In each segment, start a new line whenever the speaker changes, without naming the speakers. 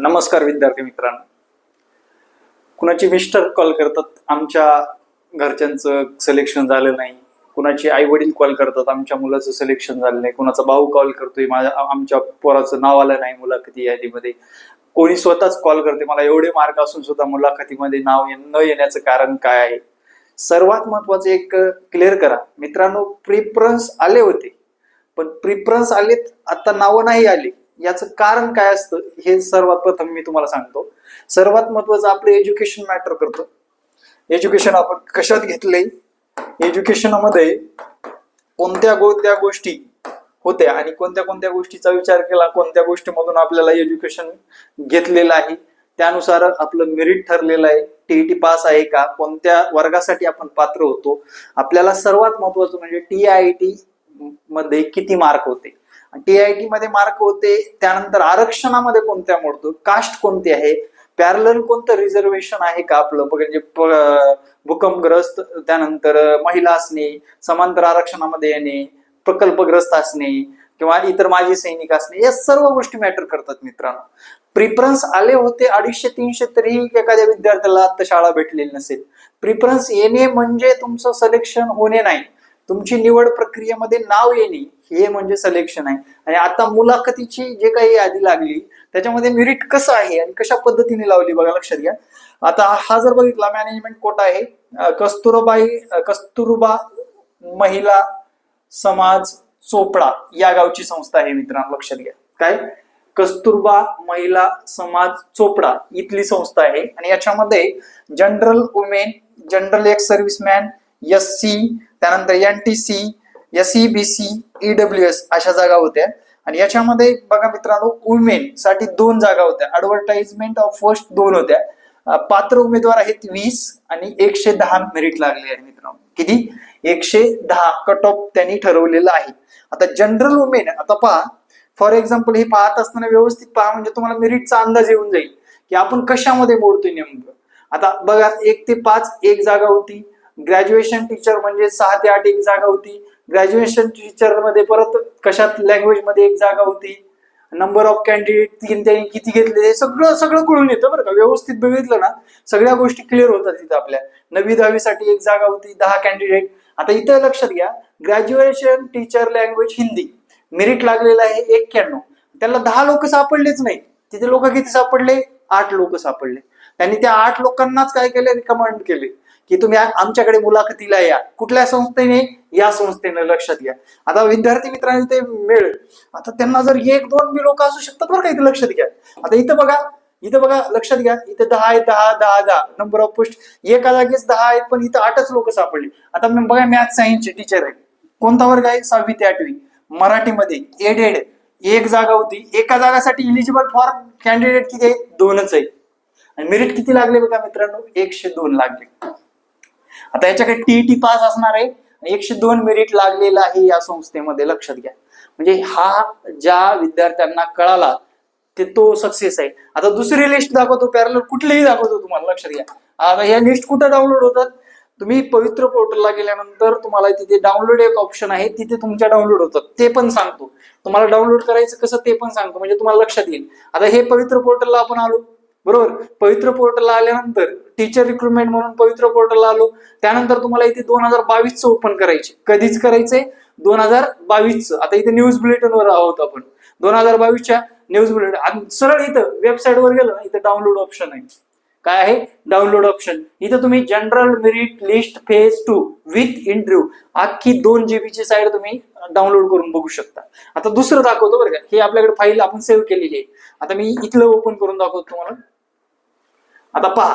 नमस्कार विद्यार्थी मित्रांनो. कुणाचे मिस्टर कॉल करतात आमच्या घरच्यांचं सिलेक्शन झालं नाही. कुणाचे आई वडील कॉल करतात आमच्या मुलाचं सिलेक्शन झालं नाही. कुणाचा भाऊ कॉल करतोय माझ्या आमच्या पोराचं नाव आलं नाही मुलाखती यादीमध्ये. कोणी स्वतःच कॉल करते मला एवढे मार्क असून सुद्धा मुलाखतीमध्ये नाव न येण्याचं कारण काय आहे? सर्वात महत्वाचं एक क्लिअर करा. मित्रांनो प्रिफरन्स आले होते. पण प्रिफरन्स आलेत आता नावं नाही आली. याचं कारण काय असतं हे सर्वात प्रथम मी तुम्हाला सांगतो. सर्वात महत्वाचं आपलं एज्युकेशन मॅटर करतं. एज्युकेशन आपण कशात घेतले एज्युकेशनमध्ये कोणत्या कोणत्या गोष्टी होत्या आणि कोणत्या कोणत्या गोष्टीचा विचार केला कोणत्या गोष्टीमधून आपल्याला एज्युकेशन घेतलेलं आहे त्यानुसार आपलं मेरिट ठरलेलं आहे. टीईटी पास आहे का? कोणत्या वर्गासाठी आपण पात्र होतो? आपल्याला सर्वात महत्वाचं म्हणजे टी आय टी मध्ये किती मार्क होते? टी आय टी मध्ये मार्क होते त्यानंतर आरक्षणामध्ये कोणत्या मोडतो कास्ट कोणती आहे? पॅरल कोणतं रिझर्वेशन आहे का आपलं? म्हणजे भूकंपग्रस्त त्यानंतर महिला असणे समांतर आरक्षणामध्ये येणे प्रकल्पग्रस्त असणे किंवा इतर माजी सैनिक असणे या सर्व गोष्टी मॅटर करतात मित्रांनो. प्रिफरन्स आले होते अडीचशे तीनशे तरी एखाद्या विद्यार्थ्याला आता शाळा भेटलेली नसेल. प्रिफरन्स येणे म्हणजे तुमचं सिलेक्शन होणे नाही. तुमची निवड प्रक्रियेमध्ये नाव येणे हे म्हणजे सलेक्शन आहे. आणि आता मुलाखतीची जे काही यादी लागली त्याच्यामध्ये मेरिट कसं आहे आणि कशा पद्धतीने लावली बघा लक्षात घ्या. आता हा जर बघितला मॅनेजमेंट कोटा आहे. कस्तुरबाई कस्तुरबा महिला समाज चोपडा या गावची संस्था आहे मित्रांनो लक्षात घ्या. काय? कस्तुरबा महिला समाज चोपडा इथली संस्था आहे. आणि याच्यामध्ये general women general ex serviceman S C त्यानंतर N T C S C B C E W S अशा जागा होत्या. आणि याच्यामध्ये बघा मित्रांनो वुमेन साठी दोन जागा होत्या. ऍडव्हर्टाइजमेंट ऑफ फर्स्ट दोन होत्या. पात्र उमेदवार आहेत वीस आणि एकशे दहा मेरिट लागले आहे मित्रांनो. किती? एकशे दहा कट ऑफ त्यांनी ठरवलेलं आहे. आता जनरल वुमेन आता पहा. फॉर एक्झाम्पल हे पाहत असताना व्यवस्थित पहा म्हणजे तुम्हाला मेरिटचा अंदाज येऊन जाईल. की आपण कशामध्ये मोडतोय नेमकं? आता बघा एक ते पाच एक जागा होती. ग्रॅज्युएशन टीचर म्हणजे सहा ते आठ एक जागा होती. ग्रॅज्युएशन टीचरमध्ये परत कशात लँग्वेजमध्ये एक जागा होती. नंबर ऑफ कॅन्डिडेट त्यांनी किती घेतले हे सगळं सगळं कळून येतं बरं का. व्यवस्थित बघितलं ना सगळ्या गोष्टी क्लिअर होतात तिथं आपल्या. नवी दहावीसाठी एक जागा होती दहा कॅन्डिडेट आता इथं लक्षात घ्या graduation teacher language Hindi. Merit लागलेलं आहे एक्क्याण्णव. त्याला दहा लोक सापडलेच नाही तिथे लोक किती सापडले? आठ लोक सापडले. त्यांनी त्या आठ लोकांनाच काय केले? रिकमेंड केले. की तुम्ही आमच्याकडे मुलाखतीला या. कुठल्या संस्थेने? या संस्थेने लक्षात घ्या. आता विद्यार्थी मित्रांनी ते मिळेल आता त्यांना जर एक दोन बी लोक असू शकतात बरं का इथे लक्षात घ्या. आता इथं बघा इथं बघा लक्षात घ्या. इथं दहा आहे दहा दहा दहा. नंबर ऑफ पोस्ट एका जागीच दहा आहेत पण इथं आठच लोक सापडली. आता मी बघा मॅथ सायन्सचे टीचर आहे कोणता वर्ग आहे? सहावी ते आठवी. मराठीमध्ये. एडेड एक जागा होती. एका जागासाठी इलिजिबल फॉर कॅन्डिडेट किती आहे? दोनच आहे. आणि मेरिट किती लागले बघा मित्रांनो? एकशे दोन लागले. आता याच्याकडे टीईटी पास असणार आहे आणि एकशे दोन मेरिट लागलेला आहे या संस्थेमध्ये लक्षात घ्या. म्हणजे हा ज्या विद्यार्थ्यांना कळाला ते तो सक्सेस आहे. आता दुसरी लिस्ट दाखवतो पॅरलर कुठलीही दाखवतो तुम्हाला लक्षात घ्या. आता ह्या लिस्ट कुठं डाउनलोड होतात? तुम्ही पवित्र पोर्टलला गेल्यानंतर तुम्हाला तिथे डाउनलोड एक ऑप्शन आहे तिथे तुमच्या डाउनलोड होतात. ते पण सांगतो. तुम्हाला डाउनलोड करायचं कसं ते पण सांगतो. म्हणजे तुम्हाला लक्षात येईल. आता हे पवित्र पोर्टलला आपण आलो. बरोबर? पवित्र पोर्टलला आल्यानंतर टीचर रिक्रुटमेंट म्हणून पवित्र पोर्टलला आलो. त्यानंतर तुम्हाला इथे दोन हजार बावीस ओपन करायचे. कधीच करायचंय? दोन हजार बावीस आता इथे न्यूज बुलेटिनवर आहोत आपण. दोन हजार बावीसच्या न्यूज बुलेटिन सरळ इथं वेबसाईट वर गेलं ना इथं डाउनलोड ऑप्शन आहे. काय आहे? डाउनलोड ऑप्शन इथं तुम्ही general merit list phase two with interview अख्खी दोन जीबीची साईड तुम्ही डाउनलोड करून बघू शकता. आता दुसरं दाखवतो बरं का. हे आपल्याकडे फाईल आपण सेव्ह केलेली आहे. आता मी इथलं ओपन करून दाखवतो तुम्हाला. आता पहा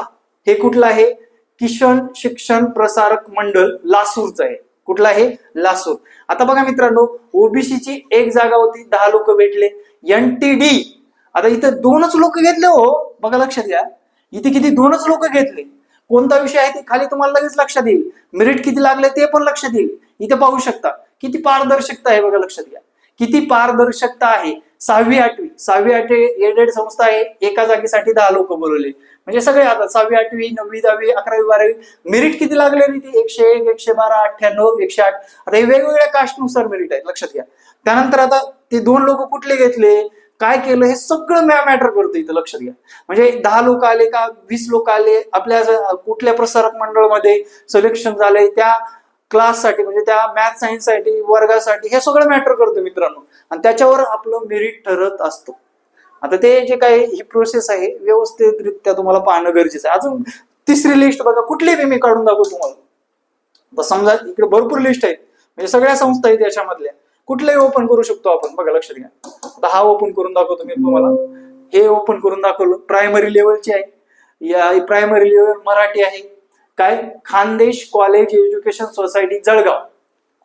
हे कुठलं आहे? किशन शिक्षण प्रसारक मंडळ लासूरचं आहे. कुठलं आहे? लासूर. आता बघा मित्रांनो ओबीसीची एक जागा होती दहा लोक भेटले. एनटीडी आता इथं दोनच लोक घेतले हो बघा लक्षात घ्या. इथे किती दोनच लोक घेतले. कोणता विषय आहे ते खाली तुम्हाला लगेच लक्षात येईल. मेरिट किती लागले ते पण लक्षात येईल. इथे पाहू शकता. किती पारदर्शकता आहे बघा लक्षात घ्या. किती पारदर्शकता आहे. सहावी आठवी. सहावी आठवी एडेड संस्था आहे. एका जागेसाठी दहा लोक बोलवले. म्हणजे सगळे आता सहावी आठवी नववी दहावी अकरावी बारावी मेरिट किती लागले रे ते? एकशे एक एकशे बारा अठ्ठ्याण्णव एकशे आठ. आता हे वेगवेगळ्या कास्टनुसार मेरिट आहे लक्षात घ्या. त्यानंतर आता ते दोन लोक कुठले घेतले? काय केलं? हे सगळं मॅटर करतं इथं लक्षात घ्या. म्हणजे दहा लोक आले का? वीस लोक आले? आपल्या कुठल्या प्रसारक मंडळामध्ये सिलेक्शन झालंय? त्या क्लाससाठी म्हणजे त्या मॅथ सायन्ससाठी वर्गासाठी हे सगळं मॅटर करतं मित्रांनो. आणि त्याच्यावर आपलं मेरिट ठरत असतं. आता ते जे काही ही प्रोसेस आहे व्यवस्थितरित्या तुम्हाला पाहणं गरजेचं आहे. अजून तिसरी लिस्ट बघा कुठली बी मी काढून दाखवतो तुम्हाला. समजा इकडे भरपूर लिस्ट आहेत. म्हणजे सगळ्या संस्था आहेत याच्यामधल्या. कुठल्याही ओपन करू शकतो आपण. बघा लक्षात घ्या. आता हा ओपन करून दाखवतो मी तुम्हाला. हे ओपन करून दाखवलं. प्रायमरी लेवलची आहे. या प्रायमरी लेवल मराठी आहे. काय? Khandesh college education society Jalgaon.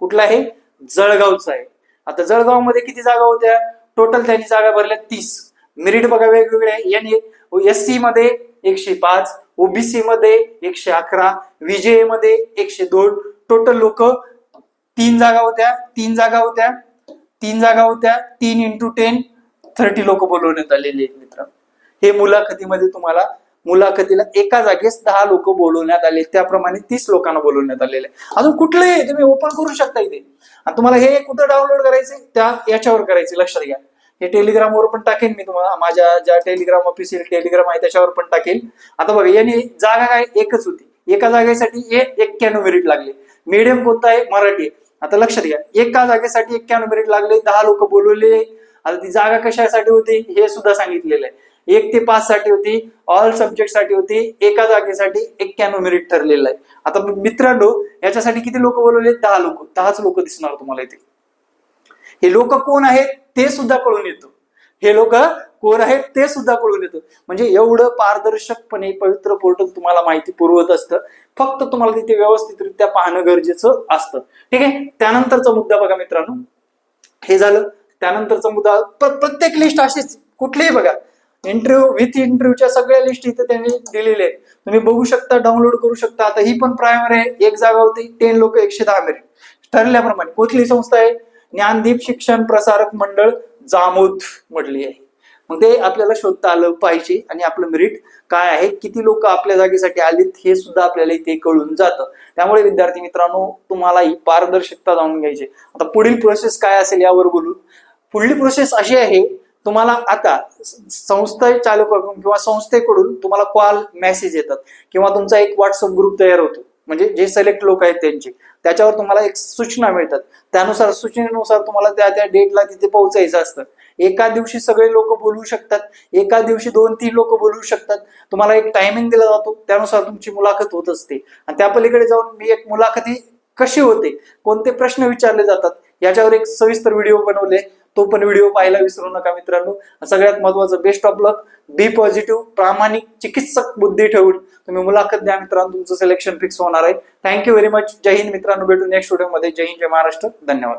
कुठला आहे? जळगावचा आहे. आता जळगावमध्ये किती जागा होत्या? टोटल त्यांनी जागा भरल्या तीस. मेरिट बघा वेगवेगळे. आहे याने एस सी मध्ये एकशे पाच ओबीसी मध्ये एकशे अकरा विजयमध्ये एकशे दोन. टोटल लोक तीन जागा होत्या तीन जागा होत्या तीन जागा होत्या तीन इंटू टेन थर्टी लोक बोलवण्यात आलेले आहेत मित्र. हे मुलाखतीमध्ये तुम्हाला मुलाखतीला एका जागेस दहा लोक बोलवण्यात आले त्याप्रमाणे तीस लोकांना बोलवण्यात आलेले अजून कुठलंही तुम्ही ओपन करू शकता इथे. आणि तुम्हाला हे कुठं डाउनलोड करायचे त्या याच्यावर करायचे लक्षात घ्या. हे टेलिग्रामवर पण टाकेन मी तुम्हाला. माझ्या ज्या टेलिग्राम ऑफिशियल टेलिग्राम आहे त्याच्यावर पण टाकेल. आता बघा याने जागा काय? एकच होती. एका जागेसाठी एक्क्याण्णव मेरिट लागले. मीडियम कोणता आहे? मराठी आता लक्षात घ्या. एका जागेसाठी एक्क्याण्णव मेरिट लागले दहा लोक बोलवले. आता ती जागा कशासाठी होती? हे सुद्धा सांगितलेलं आहे. एक ते पाच साठी होती. ऑल सब्जेक्टसाठी होती. एका जागेसाठी एक्क्याण्णव मेरिट ठरलेलं आहे. आता मित्रांनो याच्यासाठी किती लोक बोलवले? दहा लोक. दहाच लोक दिसणार तुम्हाला इथे. हे लोक कोण आहेत ते सुद्धा कळून येतं. हे लोक कोण आहेत ते सुद्धा कळून येतं. म्हणजे एवढं पारदर्शकपणे पवित्र पोर्टल तुम्हाला माहिती पुरवत असतं. फक्त तुम्हाला तिथे व्यवस्थितरित्या पाहणं गरजेचं असतं. ठीक आहे? त्यानंतरचा मुद्दा बघा मित्रांनो. हे झालं. त्यानंतरचा मुद्दा प्रत्येक लिस्ट अशीच. कुठलीही बघा. इंटरव्ह्यू विथ इंटरव्ह्यूच्या सगळ्या लिस्ट इथे त्यांनी दिलेल्या आहेत. तुम्ही बघू शकता डाउनलोड करू शकता. आता ही पण प्रायमरी आहे. एक जागा होती. टेन लोक एकशे दहा मेरिट ठरल्याप्रमाणे. कुठली संस्था आहे. ज्ञानदीप शिक्षण प्रसारक मंडळ जामोद म्हटली आहे. मग ते आपल्याला शोधता आलं पाहिजे आणि आपलं मेरिट काय आहे किती लोक आपल्या जागेसाठी आलीत हे सुद्धा आपल्याला इथे कळून जातं. त्यामुळे विद्यार्थी मित्रांनो तुम्हाला ही पारदर्शकता जाणून घ्यायची आता पुढील प्रोसेस काय असेल यावर बोलू. पुढली प्रोसेस अशी आहे तुम्हाला आता संस्था चालकाकडून किंवा संस्थेकडून तुम्हाला कॉल मेसेज येतात. किंवा तुमचा एक व्हॉट्सअप ग्रुप तयार होतो. म्हणजे जे सिलेक्ट लोक आहेत त्यांचे. त्याच्यावर तुम्हाला एक सूचना मिळतात. त्यानुसार सूचनेनुसार तुम्हाला त्या त्या डेटला तिथे पोहोचायचं असतं. एका दिवशी सगळे लोक बोलू शकतात. एका दिवशी दोन तीन लोक बोलू शकतात. तुम्हाला एक टायमिंग दिला जातो. त्यानुसार तुमची मुलाखत होत असते. आणि त्या पलीकडे जाऊन मी एक मुलाखती कशी होते? कोणते प्रश्न विचारले जातात? याच्यावर एक सविस्तर व्हिडिओ बनवले. तो पण व्हिडिओ पाहायला विसरू नका मित्रांनो. सगळ्यात महत्वाचं best of luck be positive प्रामाणिक चिकित्सक बुद्धी ठेवून तुम्ही मुलाखत द्या मित्रांनो. तुमचं सिलेक्शन फिक्स होणार आहे. Thank you very much Jai Hind मित्रांनो. भेटू नेक्स्ट व्हिडिओमध्ये जय हिंद जय महाराष्ट्र. धन्यवाद.